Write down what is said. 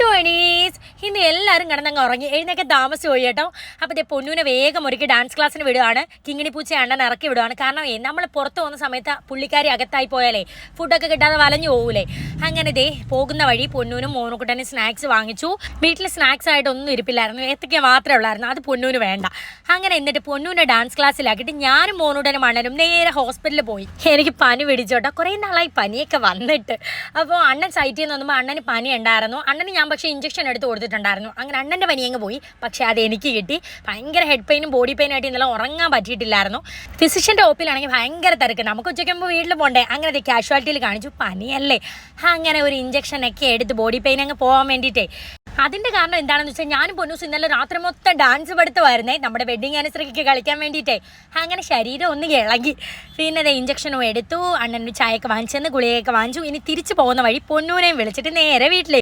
ട്വനീസ് ഇന്ന് എല്ലാവരും കിടന്നങ്ങ് ഉറങ്ങി. എഴുന്നേക്കെ താമസിച്ച് പോയി കേട്ടോ. അപ്പോൾ ഇതേ പൊന്നൂനെ വേഗം ഒരുക്കി ഡാൻസ് ക്ലാസ്സിന് വിടുവാണ്. കിങ്ങിണി പൂച്ച അണ്ണൻ ഇറക്കി വിടുവാണ്. കാരണം നമ്മൾ പുറത്ത് പോകുന്ന സമയത്ത് പുള്ളിക്കാരി അകത്തായി പോയാലേ ഫുഡൊക്കെ കിട്ടാതെ വലഞ്ഞു പോകൂലേ അങ്ങനെ ദേ പോകുന്ന വഴി പൊന്നൂനും മോനുക്കുട്ടനും സ്നാക്സ് വാങ്ങിച്ചു. വീട്ടിൽ സ്നാക്സ് ആയിട്ട് ഒന്നും ഇരിപ്പില്ലായിരുന്നു. ഏത്തക്ക മാത്രമേ ഉള്ളായിരുന്നു. അത് പൊന്നൂന് വേണ്ട. അങ്ങനെ എന്നിട്ട് പൊന്നൂനെ ഡാൻസ് ക്ലാസ്സിലാക്കിയിട്ട് ഞാനും മോനുടനും അണ്ണനും നേരെ ഹോസ്പിറ്റലിൽ പോയി. എനിക്ക് പനി പിടിച്ചോട്ടോ കുറേ നാളായി പനിയൊക്കെ വന്നിട്ട്. അപ്പോൾ അണ്ണൻ സൈറ്റിൽ നിന്ന് വന്നപ്പോൾ അണ്ണന് പനി ഉണ്ടായിരുന്നു. അണ്ണന് ഞാൻ പക്ഷേ ഇഞ്ചക്ഷൻ എടുത്ത് കൊടുത്തിട്ടുണ്ടായിരുന്നു. അങ്ങനെ അണ്ണന്റെ പനി അങ്ങ് പോയി. പക്ഷേ അത് എനിക്ക് കിട്ടി. ഭയങ്കര ഹെഡ് പെയിനും ബോഡി പെയിനും ആയിട്ട് ഇന്നലെ ഉറങ്ങാൻ പറ്റിയിട്ടില്ലായിരുന്നു. ഫിസിഷ്യന്റെ ഓപ്പിലാണെങ്കിൽ ഭയങ്കര തിരക്ക്. നമുക്ക് ഉച്ചയ്ക്കുമ്പോൾ വീട്ടിൽ പോകണ്ടേ അങ്ങനെ കാഷ്വാലിറ്റിയിൽ കാണിച്ചു. പനിയല്ലേ. അങ്ങനെ ഒരു ഇഞ്ചക്ഷൻ ഒക്കെ എടുത്ത് ബോഡി പെയിൻ അങ്ങ് പോകാൻ വേണ്ടിയിട്ടേ. അതിന്റെ കാരണം എന്താണെന്ന് വെച്ചാൽ ഞാനും പൊന്നൂസ് ഇന്നലെ രാത്രി മൊത്തം ഡാൻസ് പഠിത്തമായിരുന്നേ. നമ്മുടെ വെഡിങ് ആനിവേഴ്സറിക്ക് കളിക്കാൻ വേണ്ടിയിട്ടേ. അങ്ങനെ ശരീരം ഒന്ന് ഇളകി. പിന്നെ ദേ ഇഞ്ചക്ഷനും എടുത്തു. അണ്ണന് ചായയൊക്കെ വാങ്ങിച്ചെന്ന് ഗുളികയൊക്കെ വാങ്ങിച്ചു. ഇനി തിരിച്ചു പോകുന്ന വഴി പൊന്നൂനെയും വിളിച്ചിട്ട് നേരെ വീട്ടിലേക്ക്